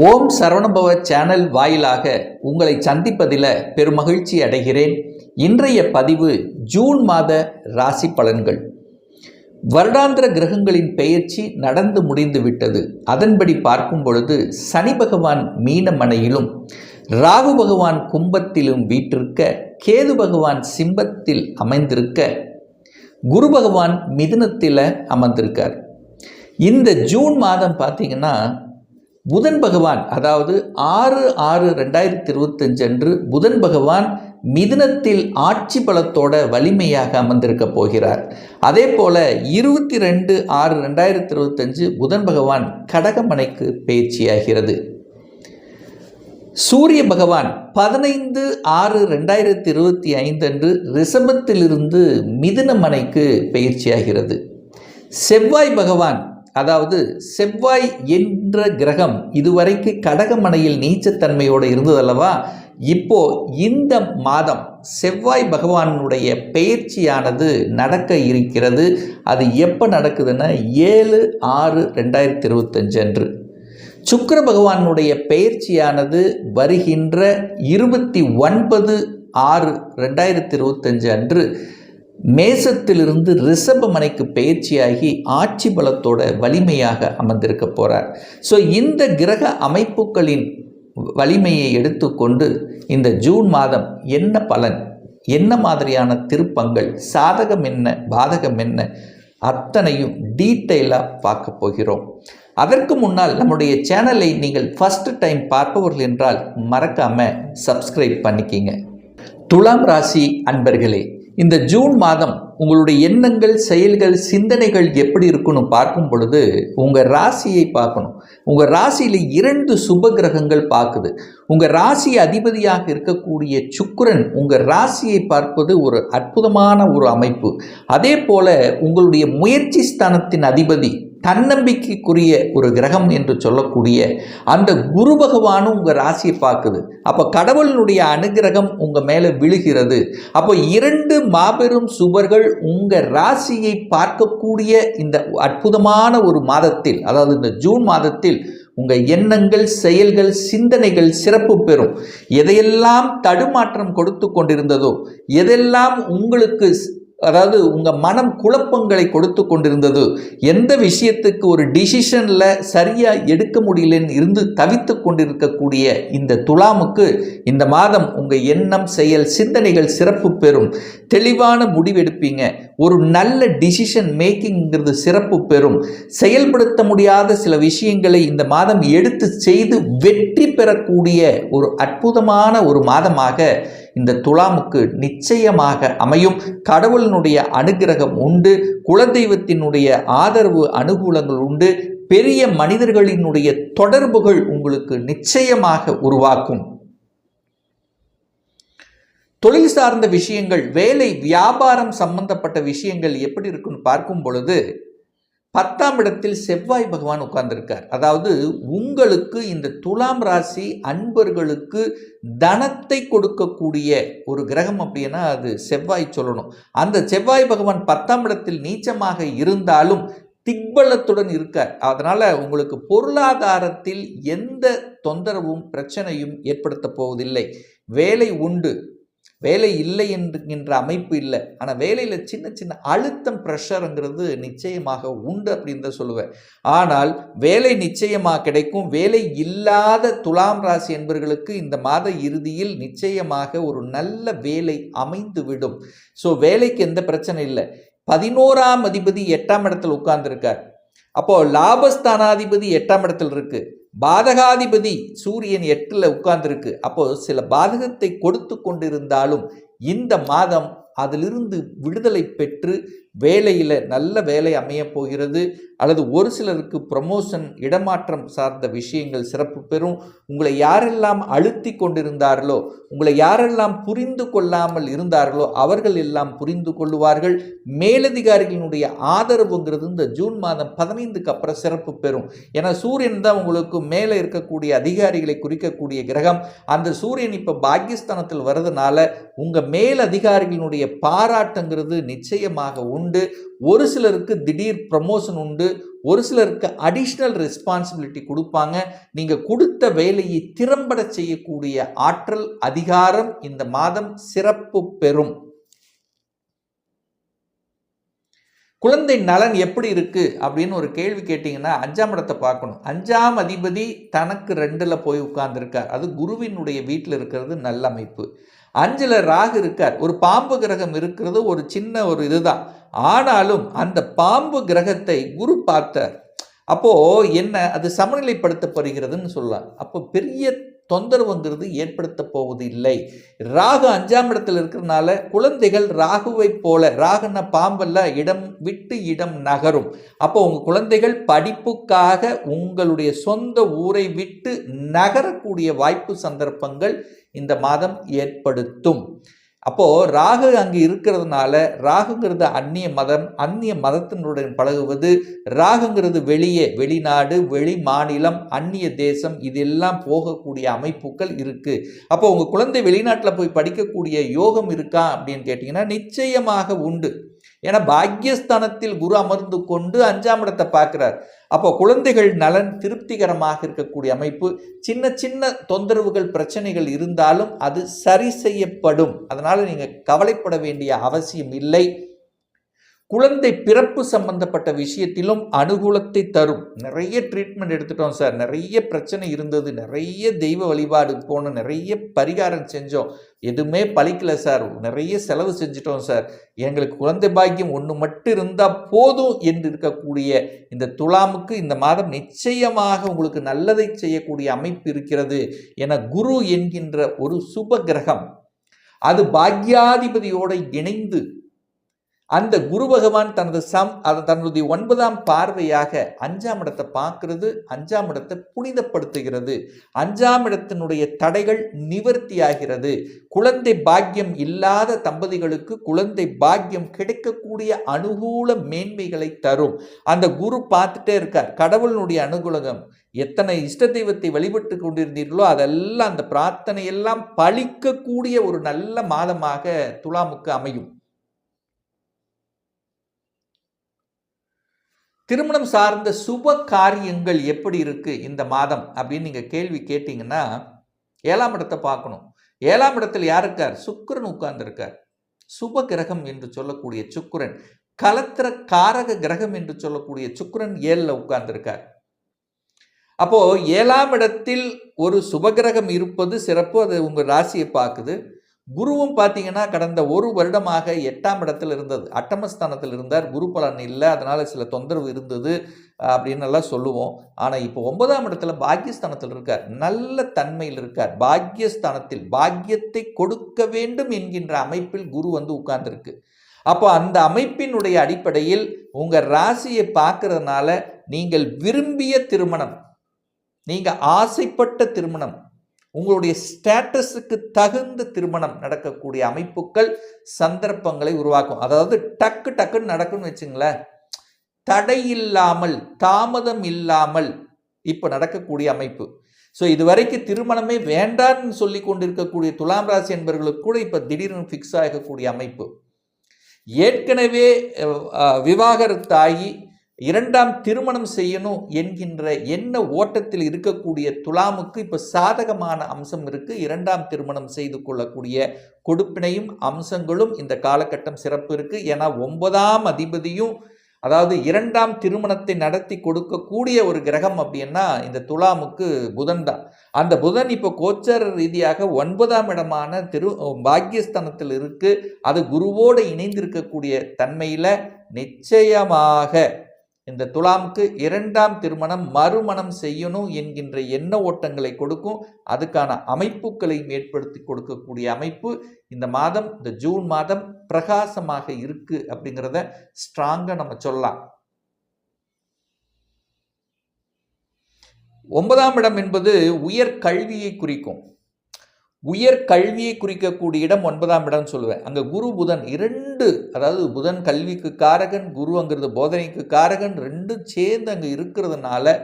ஓம் Saravanabhava channel வாயிலாக உங்களை சந்திப்பதில் பெருமகிழ்ச்சி அடைகிறேன். இன்றைய பதிவு ஜூன் மாத ராசி பலன்கள். வருடாந்திர கிரகங்களின் பெயர்ச்சி நடந்து முடிந்து விட்டது. அதன்படி பார்க்கும் பொழுது சனி பகவான் மீனமனையிலும் ராகு பகவான் கும்பத்திலும் வீற்றிருக்க கேது பகவான் சிம்பத்தில் அமைந்திருக்க குரு பகவான் மிதுனத்தில் அமர்ந்திருக்கார். இந்த ஜூன் மாதம் பார்த்தீங்கன்னா புதன் பகவான் அதாவது ஆறு ஆறு ரெண்டாயிரத்தி இருபத்தஞ்சு அன்று புதன் பகவான் மிதுனத்தில் ஆட்சி பலத்தோட வலிமையாக அமர்ந்திருக்க போகிறார். அதே போல இருபத்தி ரெண்டு ஆறு ரெண்டாயிரத்தி இருபத்தஞ்சு புதன் பகவான் கடகமனைக்கு பயிற்சியாகிறது. சூரிய பகவான் பதினைந்து ஆறு ரெண்டாயிரத்தி இருபத்தி ஐந்து அன்று ரிஷபத்திலிருந்து மிதுனமனைக்கு பயிற்சியாகிறது. செவ்வாய் பகவான் அதாவது செவ்வாய் என்ற கிரகம் இதுவரைக்கு கடகமனையில் நீச்சத்தன்மையோடு இருந்ததல்லவா? இப்போ இந்த மாதம் செவ்வாய் பகவானுடைய பெயர்ச்சியானது நடக்க இருக்கிறது. அது எப்போ நடக்குதுன்னா ஏழு ஆறு ரெண்டாயிரத்தி இருபத்தஞ்சு அன்று. சுக்கர பகவானுடைய பெயர்ச்சியானது வருகின்ற இருபத்தி ஒன்பது ஆறு ரெண்டாயிரத்தி இருபத்தஞ்சு அன்று. மேசத்திலிருந்து ரிஷப மனைக்கு பயிற்சியாகி ஆட்சி பலத்தோட வலிமையாக அமர்ந்திருக்க போகிறார் ஸோ இந்த கிரக அமைப்புகளின் வலிமையை எடுத்துக்கொண்டு இந்த ஜூன் மாதம் என்ன பலன் என்ன மாதிரியான திருப்பங்கள் சாதகம் என்ன பாதகம் என்ன அத்தனையும் டீட்டெயிலாக பார்க்க போகிறோம். அதற்கு முன்னால் நம்முடைய சேனலை நீங்கள் ஃபஸ்ட்டு டைம் பார்ப்பவர்கள் என்றால் மறக்காமல் சப்ஸ்கிரைப் பண்ணிக்கிங்க. துலாம் ராசி அன்பர்களே இந்த ஜூன் மாதம் உங்களுடைய எண்ணங்கள் செயல்கள் சிந்தனைகள் எப்படி இருக்குன்னு பார்க்கும் பொழுது உங்கள் ராசியை பார்க்கணும். உங்கள் ராசியில் இரண்டு சுப கிரகங்கள் பார்க்குது. உங்கள் ராசி அதிபதியாக இருக்கக்கூடிய சுக்கரன் உங்கள் ராசியை பார்ப்பது ஒரு அற்புதமான ஒரு அமைப்பு. அதே போல் உங்களுடைய முயற்சி ஸ்தானத்தின் அதிபதி தன்னம்பிக்கைக்குரிய ஒரு கிரகம் என்று சொல்லக்கூடிய அந்த குரு பகவானும் உங்கள் ராசியை பார்க்குது. அப்போ கடவுளினுடைய அனுகிரகம் உங்கள் மேலே விழுகிறது. அப்போ இரண்டு மாபெரும் சுவர்கள் உங்கள் ராசியை பார்க்கக்கூடிய இந்த அற்புதமான ஒரு மாதத்தில் அதாவது இந்த ஜூன் மாதத்தில் உங்கள் எண்ணங்கள் செயல்கள் சிந்தனைகள் சிறப்பு பெறும். எதையெல்லாம் தடுமாற்றம் கொடுத்து கொண்டிருந்ததோ எதெல்லாம் உங்களுக்கு அதாவது உங்கள் மனம் குழப்பங்களை கொடுத்து கொண்டிருந்தது. எந்த விஷயத்துக்கு ஒரு டிசிஷனில் சரியாக எடுக்க முடியலன்னு இருந்து தவித்து கொண்டிருக்கக்கூடிய இந்த துலாமுக்கு இந்த மாதம் உங்கள் எண்ணம் செயல் சிந்தனைகள் சிறப்பு பெறும். தெளிவான முடிவெடுப்பீங்க. ஒரு நல்ல டிசிஷன் மேக்கிங்கிறது சிறப்பு பெறும். செயல்படுத்த முடியாத சில விஷயங்களை இந்த மாதம் எடுத்து செய்து வெற்றி பெறக்கூடிய ஒரு அற்புதமான ஒரு மாதமாக இந்த துலாமுக்கு நிச்சயமாக அமையும். கடவுளினுடைய அனுகிரகம் உண்டு. குலதெய்வத்தினுடைய ஆதரவு அனுகூலங்கள் உண்டு. பெரிய மனிதர்களினுடைய தொடர்புகள் உங்களுக்கு நிச்சயமாக உருவாக்கும். தொழில் சார்ந்த விஷயங்கள் வேலை வியாபாரம் சம்பந்தப்பட்ட விஷயங்கள் எப்படி இருக்குன்னு பார்க்கும் பொழுது பத்தாம் இடத்தில் செவ்வாய் பகவான் உட்கார்ந்திருக்கார். அதாவது உங்களுக்கு இந்த துலாம் ராசி அன்பர்களுக்கு தனத்தை கொடுக்கக்கூடிய ஒரு கிரகம் அப்படின்னா அது செவ்வாய் சொல்லணும். அந்த செவ்வாய் பகவான் பத்தாம் இடத்தில் நீச்சமாக இருந்தாலும் திக்பலத்துடன் இருக்கார். அதனால் உங்களுக்கு பொருளாதாரத்தில் எந்த தொந்தரவும் பிரச்சனையும் ஏற்படுத்த போவதில்லை. வேலை உண்டு. வேலை இல்லை என்கின்ற அமைப்பு இல்லை. ஆனால் வேலையில் சின்ன சின்ன அழுத்தம் ப்ரெஷருங்கிறது நிச்சயமாக உண்டு அப்படின்னு தான் சொல்லுவேன். ஆனால் வேலை நிச்சயமாக கிடைக்கும். வேலை இல்லாத துலாம் ராசி என்பவர்களுக்கு இந்த மாத இறுதியில் நிச்சயமாக ஒரு நல்ல வேலை அமைந்துவிடும். ஸோ வேலைக்கு எந்த பிரச்சனை இல்லை. பதினோராம் அதிபதி எட்டாம் இடத்தில் உட்கார்ந்துருக்கார். அப்போ லாபஸ்தானாதிபதி எட்டாம் இடத்தில் இருக்குது பாதகாதிபதி சூரியன் எட்டில் உட்கார்ந்துருக்கு. அப்போ சில பாதகத்தை கொடுத்து கொண்டிருந்தாலும் இந்த மாதம் அதிலிருந்து விடுதலை பெற்று வேலையில் நல்ல வேலை அமையப் போகிறது அல்லது ஒரு சிலருக்கு ப்ரமோஷன் இடமாற்றம் சார்ந்த விஷயங்கள் சிறப்பு பெறும். உங்களை யாரெல்லாம் அழுத்தி கொண்டிருந்தார்களோ உங்களை யாரெல்லாம் புரிந்து கொள்ளாமல் இருந்தார்களோ அவர்கள் எல்லாம் புரிந்து கொள்ளுவார்கள். மேலதிகாரிகளினுடைய ஆதரவுங்கிறது இந்த ஜூன் மாதம் பதினைந்துக்கு அப்புறம் சிறப்பு பெறும். ஏன்னா சூரியன் தான் உங்களுக்கு மேலே இருக்கக்கூடிய அதிகாரிகளை குறிக்கக்கூடிய கிரகம். அந்த சூரியன் இப்போ பாகிஸ்தானத்தில் வர்றதுனால உங்கள் மேலதிகாரிகளினுடைய பாராட்டுங்கிறது நிச்சயமாக உண்டு. உண்டு. ஒரு சிலருக்கு திடீர் ப்ரமோஷன் உண்டு. ஒரு சிலருக்கு அடிஷ்னல் ரெஸ்பான்சிபிலிட்டி கொடுப்பாங்க. நீங்கள் கொடுத்த வேலையை திறம்பட செய்யக்கூடிய ஆற்றல் அதிகாரம் இந்த மாதம் சிறப்பு பெறும். குழந்தை நலன் எப்படி இருக்கு அப்படின்னு ஒரு கேள்வி கேட்டிங்கன்னா அஞ்சாம் இடத்தை பார்க்கணும். அஞ்சாம் அதிபதி தனக்கு ரெண்டில் போய் உட்கார்ந்துருக்கார். அது குருவினுடைய வீட்டில் இருக்கிறது நல்ல அமைப்பு. அஞ்சில் ராகு இருக்கார். ஒரு பாம்பு கிரகம் இருக்கிறது ஒரு சின்ன ஒரு இதுதான். ஆனாலும் அந்த பாம்பு கிரகத்தை குரு பார்த்தார். அப்போ என்ன அது சமநிலைப்படுத்தப்படுகிறதுன்னு சொல்லலாம். அப்போ பெரிய தொந்தரவுங்கிறது ஏற்படுத்த போவது இல்லை ராகு அஞ்சாம் இடத்துல இருக்கிறதுனால குழந்தைகள் ராகுவை போல ராகுன பாம்பல்ல இடம் விட்டு இடம் நகரும். அப்போ உங்கள் குழந்தைகள் படிப்புக்காக உங்களுடைய சொந்த ஊரை விட்டு நகரக்கூடிய வாய்ப்பு சந்தர்ப்பங்கள் இந்த மாதம் ஏற்படுத்தும். அப்போது ராகு அங்கே இருக்கிறதுனால ராகுங்கிறது அந்நிய மதம் அந்நிய மதத்தினுடன் பழகுவது ராகுங்கிறது வெளியே வெளிநாடு வெளி மாநிலம் அந்நிய தேசம் இதெல்லாம் போகக்கூடிய அமைப்புகள் இருக்குது அப்போ உங்கள் குழந்தை வெளிநாட்டில் போய் படிக்கக்கூடிய யோகம் இருக்கா அப்படின்னு கேட்டிங்கன்னா நிச்சயமாக உண்டு. ஏன்னா பாக்யஸ்தானத்தில் குரு அமர்ந்து கொண்டு அஞ்சாம் இடத்தை பார்க்கிறார். அப்போ குழந்தைகள் நலன் திருப்திகரமாக இருக்கக்கூடிய அமைப்பு சின்ன சின்ன தொந்தரவுகள் பிரச்சனைகள் இருந்தாலும் அது சரி செய்யப்படும். அதனால் நீங்கள் கவலைப்பட வேண்டிய அவசியம் இல்லை. குழந்தை பிறப்பு சம்பந்தப்பட்ட விஷயத்திலும் அனுகூலத்தை தரும். நிறைய ட்ரீட்மெண்ட் எடுத்துட்டோம் சார். நிறைய பிரச்சனை இருந்தது. நிறைய தெய்வ வழிபாடு போன நிறைய பரிகாரம் செஞ்சோம். எதுவுமே பழிக்கல சார். நிறைய செலவு செஞ்சிட்டோம் சார். எங்களுக்கு குழந்தை பாக்கியம் ஒன்று மட்டும் இருந்தால் போதும் என்று இருக்கக்கூடிய இந்த துலாமுக்கு இந்த மாதம் நிச்சயமாக உங்களுக்கு நல்லதை செய்யக்கூடிய அமைப்பு இருக்கிறது என குரு என்கின்ற ஒரு சுப கிரகம். அது பாக்யாதிபதியோடு இணைந்து அந்த குரு பகவான் தனது சம் தன்னுடைய ஒன்பதாம் பார்வையாக அஞ்சாம் இடத்தை பார்க்கிறது அஞ்சாம் இடத்தை புனிதப்படுத்துகிறது. அஞ்சாம் இடத்தினுடைய தடைகள் நிவர்த்தியாகிறது. குழந்தை பாக்கியம் இல்லாத தம்பதிகளுக்கு குழந்தை பாக்கியம் கிடைக்கக்கூடிய அனுகூல மேன்மைகளை தரும். அந்த குரு பார்த்துட்டே இருக்கார். கடவுளினுடைய அனுகூலகம் எத்தனை இஷ்ட தெய்வத்தை வழிபட்டு கொண்டிருந்தீர்களோ அதெல்லாம் அந்த பிரார்த்தனையெல்லாம் பழிக்கக்கூடிய ஒரு நல்ல மாதமாக துலாமுக்கு அமையும். திருமணம் சார்ந்த சுப காரியங்கள் எப்படி இருக்குது இந்த மாதம் அப்படின்னு நீங்கள் கேள்வி கேட்டிங்கன்னா ஏழாம் இடத்தை பார்க்கணும். ஏழாம் இடத்தில் யார் இருக்கார்? சுக்கரன் உட்கார்ந்துருக்கார். சுப கிரகம் என்று சொல்லக்கூடிய சுக்கரன். கலத்திர காரக கிரகம் என்று சொல்லக்கூடிய சுக்கரன் ஏழில் உட்கார்ந்துருக்கார். அப்போது ஏழாம் இடத்தில் ஒரு சுபகிரகம் இருப்பது சிறப்பு. அது உங்கள் ராசியை பார்க்குது. குருவும் பார்த்தீங்கன்னா கடந்த ஒரு வருடமாக எட்டாம் இடத்தில் இருந்தது. அட்டமஸ்தானத்தில் இருந்தார். குரு பலன் இல்லை. அதனால் சில தொந்தரவு இருந்தது அப்படின்னு எல்லாம் சொல்லுவோம். ஆனால் இப்போ ஒன்பதாம் இடத்துல பாக்கியஸ்தானத்தில் இருக்கார். நல்ல தன்மையில் இருக்கார். பாக்கியஸ்தானத்தில் பாக்கியத்தை கொடுக்க வேண்டும் என்கின்ற அமைப்பில் குரு வந்து உட்கார்ந்துருக்கு. அப்போ அந்த அமைப்பினுடைய அடிப்படையில் உங்கள் ராசியை பார்க்கறதுனால நீங்கள் விரும்பிய திருமணம் நீங்கள் ஆசைப்பட்ட திருமணம் உங்களுடைய ஸ்டேட்டஸுக்கு தகுந்த திருமணம் நடக்கக்கூடிய அமைப்புகள் சந்தர்ப்பங்களை உருவாக்கும். அதாவது டக்கு டக்குன்னு நடக்கும்னு வச்சுங்களேன். தடை இல்லாமல் தாமதம் இல்லாமல் இப்போ நடக்கக்கூடிய அமைப்பு. ஸோ இதுவரைக்கும் திருமணமே வேண்டான்னு சொல்லி கொண்டிருக்கக்கூடிய துலாம் ராசி என்பவர்களுக்கு கூட இப்போ திடீர்னு ஃபிக்ஸ் ஆகக்கூடிய அமைப்பு. ஏற்கனவே விவாகரத்தாகி இரண்டாம் திருமணம் செய்யணும் என்கின்ற எண்ண ஓட்டத்தில் இருக்கக்கூடிய துலாமுக்கு இப்போ சாதகமான அம்சம் இருக்குது இரண்டாம் திருமணம் செய்து கொள்ளக்கூடிய கொடுப்பினையும் அம்சங்களும் இந்த காலகட்டம் சிறப்பு இருக்குது ஏன்னா ஒன்பதாம் அதிபதியும் அதாவது இரண்டாம் திருமணத்தை நடத்தி கொடுக்கக்கூடிய ஒரு கிரகம் அப்படின்னா இந்த துலாமுக்கு புதன் தான். அந்த புதன் இப்போ கோச்சர ரீதியாக ஒன்பதாம் இடமான திரு பாக்கியஸ்தானத்தில் இருக்குது அது குருவோடு இணைந்திருக்கக்கூடிய தன்மையில் நிச்சயமாக இந்த துலாம்க்கு இரண்டாம் திருமணம் மறுமணம் செய்யணும் என்கின்ற எண்ண ஓட்டங்களை கொடுக்கும். அதுக்கான அமைப்புகளையும் ஏற்படுத்தி கொடுக்கக்கூடிய அமைப்பு. இந்த மாதம் இந்த ஜூன் மாதம் பிரகாசமாக இருக்கு அப்படிங்கிறத ஸ்ட்ராங்காக நம்ம சொல்லலாம். ஒன்பதாம் இடம் என்பது உயர் கல்வியை குறிக்கும். உயர் கல்வியை குறிக்கக்கூடிய இடம் ஒன்பதாம் இடம்னு சொல்லுவேன். அங்கே குரு புதன் இரண்டு அதாவது புதன் கல்விக்கு காரகன் குரு அங்கிறது போதனைக்கு காரகன் ரெண்டும் சேர்ந்து அங்கே இருக்கிறதுனால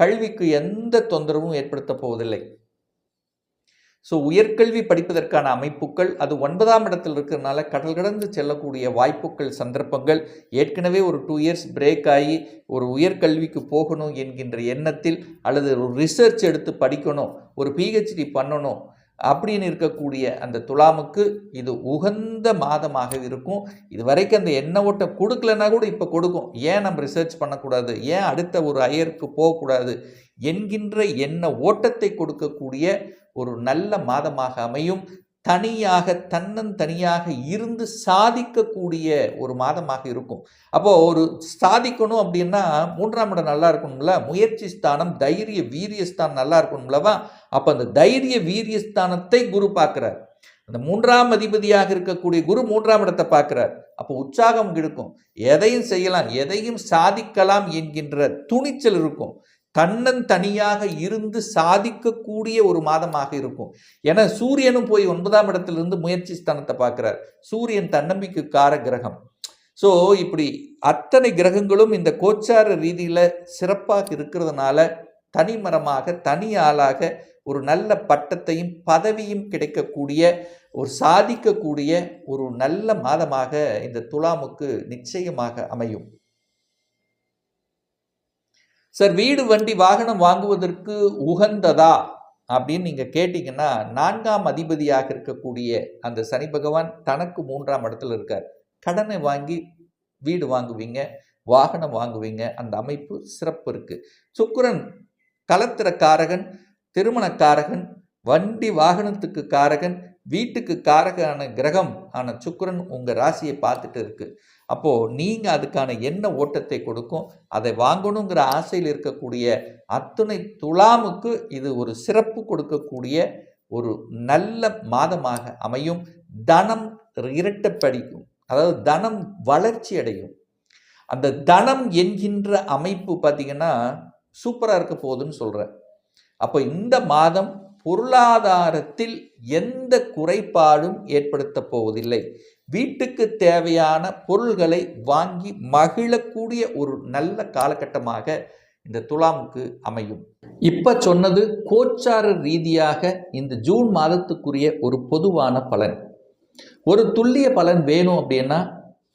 கல்விக்கு எந்த தொந்தரவும் ஏற்படுத்த போவதில்லை. ஸோ உயர்கல்வி படிப்பதற்கான அமைப்புகள் அது ஒன்பதாம் இடத்தில் இருக்கிறதுனால கடல் கடந்து செல்லக்கூடிய வாய்ப்புகள் சந்தர்ப்பங்கள் ஏற்கனவே ஒரு டூ இயர்ஸ் பிரேக் ஆகி ஒரு உயர்கல்விக்கு போகணும் என்கின்ற எண்ணத்தில் அல்லது ஒரு ரிசர்ச் எடுத்து படிக்கணும் ஒரு பிஹெச்டி பண்ணணும் அப்படின்னு இருக்கக்கூடிய அந்த துலாமுக்கு இது உகந்த மாதமாக இருக்கும். இது வரைக்கும் அந்த எண்ணெய் ஓட்டம் கொடுக்கலன்னா கூட இப்போ கொடுக்கும். ஏன் நம்ம ரிசர்ச் பண்ணக்கூடாது? ஏன் அடுத்த ஒரு அயருக்கு போகக்கூடாது? என்கின்ற எண்ண ஓட்டத்தை கொடுக்கக்கூடிய ஒரு நல்ல மாதமாக அமையும். தனியாக தன்னந்தனியாக இருந்து சாதிக்கக்கூடிய ஒரு மாதமாக இருக்கும். அப்போது ஒரு சாதிக்கணும் அப்படின்னா மூன்றாம் இடம் நல்லா இருக்கணும்ல? முயற்சி ஸ்தானம் தைரிய வீரியஸ்தானம் நல்லா இருக்கணும்லவா அப்போ அந்த தைரிய வீரியஸ்தானத்தை குரு பார்க்குறார். அந்த மூன்றாம் அதிபதியாக இருக்கக்கூடிய குரு மூன்றாம் இடத்தை பார்க்குறார். அப்போ உற்சாகம் இருக்கும் எதையும் செய்யலாம். எதையும் சாதிக்கலாம் என்கின்ற துணிச்சல் இருக்கும். தன்னன் தனியாக இருந்து சாதிக்கக்கூடிய ஒரு மாதமாக இருக்கும். ஏன்னா சூரியனும் போய் ஒன்பதாம் இடத்திலிருந்து முயற்சி ஸ்தானத்தை பார்க்குறார். சூரியன் தன்னம்பிக்கைக்கார கிரகம். ஸோ இப்படி அத்தனை கிரகங்களும் இந்த கோச்சார ரீதியில் சிறப்பாக இருக்கிறதுனால தனிமரமாக தனி ஆளாக ஒரு நல்ல பட்டத்தையும் பதவியும் கிடைக்கக்கூடிய ஒரு சாதிக்கக்கூடிய ஒரு நல்ல மாதமாக இந்த துலாமுக்கு நிச்சயமாக அமையும். சார் வீடு வண்டி வாகனம் வாங்குவதற்கு உகந்ததா? அப்படின்னு நீங்கள் கேட்டிங்கன்னா நான்காம் அதிபதியாக இருக்கக்கூடிய அந்த சனி பகவான் தனக்கு மூன்றாம் இடத்துல இருக்கார். கடனை வாங்கி வீடு வாங்குவீங்க வாகனம் வாங்குவீங்க அந்த அமைப்பு சிறப்பு இருக்குது சுக்கிரன் கலத்திர காரகன் திருமணக்காரகன் வண்டி வாகனத்துக்கு காரகன் வீட்டுக்கு காரகான கிரகம் ஆன சுக்கிரன் உங்கள் ராசியை பார்த்துட்டு இருக்குது அப்போது நீங்கள் அதுக்கான என்ன ஓட்டத்தை கொடுக்கும்? அதை வாங்கணுங்கிற ஆசையில் இருக்கக்கூடிய அத்துணை துலாமுக்கு இது ஒரு சிறப்பு கொடுக்கக்கூடிய ஒரு நல்ல மாதமாக அமையும். தனம் இரட்டப்படிக்கும். அதாவது தனம் வளர்ச்சி அடையும். அந்த தனம் என்கின்ற அமைப்பு பார்த்திங்கன்னா சூப்பராக இருக்க போகுதுன்னு சொல்கிறேன் அப்போ இந்த மாதம் பொருளாதாரத்தில் எந்த குறைபாடும் ஏற்படுத்த போவதில்லை. வீட்டுக்கு தேவையான பொருள்களை வாங்கி மகிழக்கூடிய ஒரு நல்ல காலகட்டமாக இந்த துலாமுக்கு அமையும். இப்போ சொன்னது கோச்சார ரீதியாக இந்த ஜூன் மாதத்துக்குரிய ஒரு பொதுவான பலன். ஒரு துல்லிய பலன் வேணும் அப்படின்னா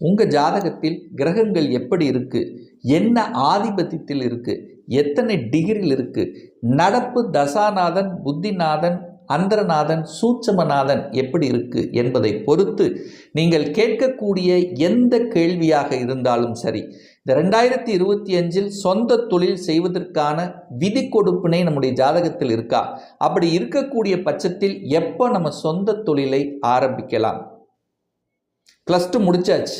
உங்கள் ஜாதகத்தில் கிரகங்கள் எப்படி இருக்குது என்ன ஆதிபத்தியத்தில் இருக்குது எத்தனை டிகிரியில் இருக்குது நடப்பு தசாநாதன் புத்திநாதன் அந்தரநாதன் சூட்சமநாதன் எப்படி இருக்கு என்பதை பொறுத்து நீங்கள் கேட்கக்கூடிய எந்த கேள்வியாக இருந்தாலும் சரி. இந்த ரெண்டாயிரத்தி இருபத்தி அஞ்சில் சொந்த தொழில் செய்வதற்கான விதி கொடுப்பினை நம்முடைய ஜாதகத்தில் இருக்கா? அப்படி இருக்கக்கூடிய பட்சத்தில் எப்போ நம்ம சொந்த தொழிலை ஆரம்பிக்கலாம்? ப்ளஸ் டூ முடிச்சாச்சு.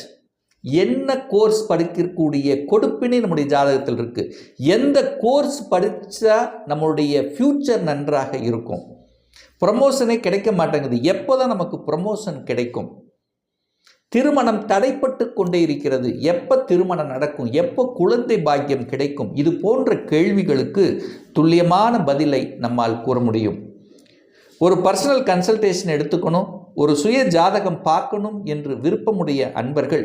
என்ன கோர்ஸ் படிக்கக்கூடிய கொடுப்பினை நம்முடைய ஜாதகத்தில் இருக்குது எந்த கோர்ஸ் படித்தா நம்மளுடைய ஃப்யூச்சர் நன்றாக இருக்கும்? ப்ரமோஷனே கிடைக்க மாட்டேங்குது. எப்போ தான் நமக்கு ப்ரமோஷன் கிடைக்கும்? திருமணம் தடைப்பட்டு கொண்டே இருக்கிறது. எப்போ திருமணம் நடக்கும்? எப்போ குழந்தை பாக்கியம் கிடைக்கும்? இது போன்ற கேள்விகளுக்கு துல்லியமான பதிலை நம்மால் கூற முடியும். ஒரு பர்சனல் கன்சல்டேஷன் எடுத்துக்கணும். ஒரு சுய ஜாதகம் பார்க்கணும் என்று விருப்பமுடைய அன்பர்கள்